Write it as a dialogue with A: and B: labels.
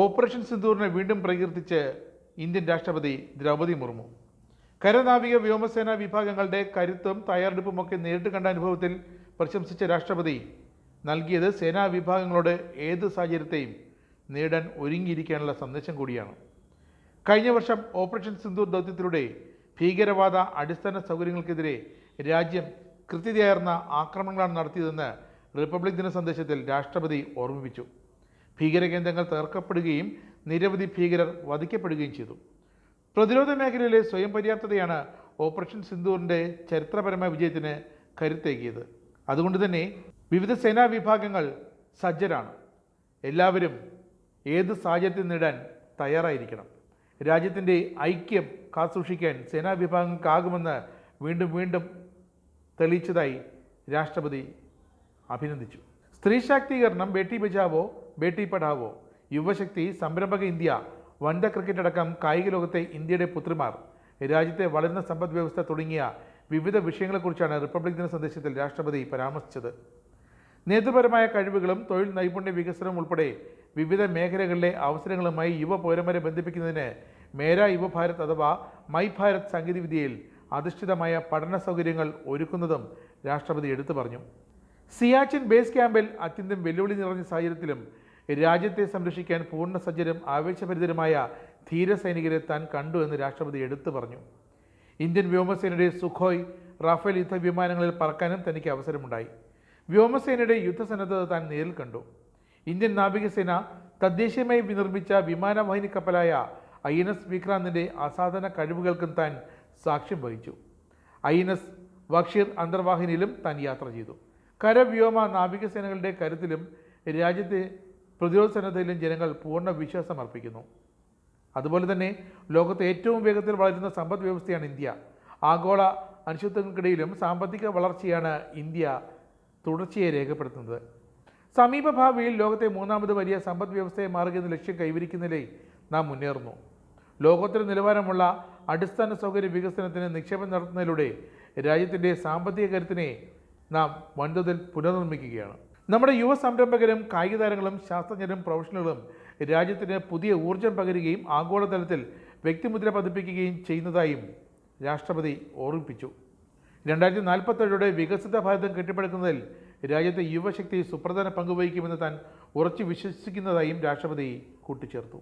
A: Operation സിന്ദൂറിനെ വീണ്ടും പ്രകീർത്തിച്ച് Indian രാഷ്ട്രപതി ദ്രൗപദി മുർമു. കരനാവിക വ്യോമസേന വിഭാഗങ്ങളുടെ കരുത്തും തയ്യാറെടുപ്പുമൊക്കെ നേരിട്ട് കണ്ട അനുഭവത്തിൽ പ്രശംസിച്ച രാഷ്ട്രപതി നൽകിയത് സേനാ വിഭാഗങ്ങളോട് ഏത് സാഹചര്യത്തെയും നേടാൻ ഒരുങ്ങിയിരിക്കാനുള്ള സന്ദേശം കൂടിയാണ്. കഴിഞ്ഞ വർഷം ഓപ്പറേഷൻ സിന്ദൂർ ദൗത്യത്തിലൂടെ ഭീകരവാദ അടിസ്ഥാന സൗകര്യങ്ങൾക്കെതിരെ രാജ്യം കൃത്യതയാർന്ന ആക്രമണങ്ങളാണ് നടത്തിയതെന്ന് റിപ്പബ്ലിക് ദിന സന്ദേശത്തിൽ രാഷ്ട്രപതി ഓർമ്മിപ്പിച്ചു. ഭീകരകേന്ദ്രങ്ങൾ തകർക്കപ്പെടുകയും നിരവധി ഭീകരർ വധിക്കപ്പെടുകയും ചെയ്തു. പ്രതിരോധ മേഖലയിലെ സ്വയം പര്യാപ്തതയാണ് ഓപ്പറേഷൻ സിന്ധൂറിന്റെ ചരിത്രപരമായ വിജയത്തിന് കരുത്തേകിയത്. അതുകൊണ്ട് തന്നെ വിവിധ സേനാ വിഭാഗങ്ങൾ സജ്ജരാണ്. എല്ലാവരും ഏത് സാഹചര്യത്തിൽ നേടാൻ തയ്യാറായിരിക്കണം? രാജ്യത്തിന്റെ ഐക്യം കാത്തുസൂക്ഷിക്കാൻ സേനാ വിഭാഗങ്ങൾക്കാകുമെന്ന് വീണ്ടും വീണ്ടും തെളിയിച്ചതായി രാഷ്ട്രപതി അഭിനന്ദിച്ചു. സ്ത്രീ ശാക്തീകരണം ബേട്ടി ബച്ചാവോ ബേട്ടി പഠാവോ യുവശക്തി സംരംഭക ഇന്ത്യ വനിതാ ക്രിക്കറ്റ് അടക്കം കായിക ലോകത്തെ ഇന്ത്യയുടെ പുത്രിമാർ. രാജ്യത്തെ വളരുന്ന സമ്പദ് വ്യവസ്ഥ തുടങ്ങിയ വിവിധ വിഷയങ്ങളെക്കുറിച്ചാണ് റിപ്പബ്ലിക് ദിന സന്ദേശത്തിൽ രാഷ്ട്രപതി പരാമർശിച്ചത്. നേതൃപരമായ കഴിവുകളും തൊഴിൽ നൈപുണ്യ വികസനവും ഉൾപ്പെടെ വിവിധ മേഖലകളിലെ അവസരങ്ങളുമായി യുവ പൗരന്മാരെ ബന്ധിപ്പിക്കുന്നതിന് മേരാ യുവ ഭാരത് അഥവാ മൈ ഭാരത് സാങ്കേതികവിദ്യയിൽ അധിഷ്ഠിതമായ പഠന സൗകര്യങ്ങൾ ഒരുക്കുന്നതും രാഷ്ട്രപതി എടുത്തു പറഞ്ഞു. സിയാച്ചിൻ ബേസ് ക്യാമ്പിൽ അത്യന്തം വെല്ലുവിളി നിറഞ്ഞ സാഹചര്യത്തിലും രാജ്യത്തെ സംരക്ഷിക്കാൻ പൂർണ സജ്ജരും ആവേശഭരിതരുമായ ധീരസൈനികരെ താൻ കണ്ടു എന്ന് രാഷ്ട്രപതി എടുത്തു പറഞ്ഞു. ഇന്ത്യൻ വ്യോമസേനയുടെ സുഖോയ് റാഫേൽ യുദ്ധ വിമാനങ്ങളിൽ പറക്കാനും തനിക്ക് അവസരമുണ്ടായി. വ്യോമസേനയുടെ യുദ്ധസന്നദ്ധത താൻ നേരിൽ കണ്ടു. ഇന്ത്യൻ നാവികസേന തദ്ദേശീയമായി നിർമ്മിച്ച വിമാനവാഹിനി കപ്പലായ ഐ എൻ എസ് വിക്രാന്തിന്റെ അസാധാരണ കഴിവുകൾക്കും താൻ സാക്ഷ്യം വഹിച്ചു. ഐ എൻ എസ് വക്ഷീർ അന്തർവാഹിനിയിലും താൻ യാത്ര ചെയ്തു. കരവ്യോമ നാവികസേനകളുടെ കരുത്തിലും രാജ്യത്തെ പ്രതിരോധ സന്നദ്ധയിലും ജനങ്ങൾ പൂർണ വിശ്വാസം അർപ്പിക്കുന്നു. അതുപോലെ തന്നെ ലോകത്തെ ഏറ്റവും വേഗത്തിൽ വളരുന്ന സമ്പദ് വ്യവസ്ഥയാണ് ഇന്ത്യ. ആഗോള അനിശ്ചിതങ്ങൾക്കിടയിലും സാമ്പത്തിക വളർച്ചയാണ് ഇന്ത്യ തുടർച്ചയെ രേഖപ്പെടുത്തുന്നത്. സമീപഭാവിയിൽ ലോകത്തെ മൂന്നാമത് വലിയ സമ്പദ് വ്യവസ്ഥയെ മാറുകയെന്ന ലക്ഷ്യം കൈവരിക്കുന്നതിലേ നാം മുന്നേറുന്നു. ലോകോത്തര നിലവാരമുള്ള അടിസ്ഥാന സൗകര്യ വികസനത്തിന് നിക്ഷേപം നടത്തുന്നതിലൂടെ രാജ്യത്തിന്റെ സാമ്പത്തിക കരുത്തിനെ നാം വൻതോതിൽ പുനർനിർമ്മിക്കുകയാണ്. നമ്മുടെ യുവ സംരംഭകരും കായിക താരങ്ങളും ശാസ്ത്രജ്ഞരും പ്രൊഫഷണലുകളും രാജ്യത്തിന് പുതിയ ഊർജം പകരുകയും ആഗോളതലത്തിൽ വ്യക്തിമുദ്ര പതിപ്പിക്കുകയും ചെയ്യുന്നതായും രാഷ്ട്രപതി ഓർമ്മിപ്പിച്ചു. രണ്ടായിരത്തി നാൽപ്പത്തേഴോടെ വികസിത ഭാരതം കെട്ടിപ്പടുക്കുന്നതിൽ രാജ്യത്തെ യുവശക്തി സുപ്രധാന പങ്കുവഹിക്കുമെന്ന് താൻ ഉറച്ചു വിശ്വസിക്കുന്നതായും രാഷ്ട്രപതി കൂട്ടിച്ചേർത്തു.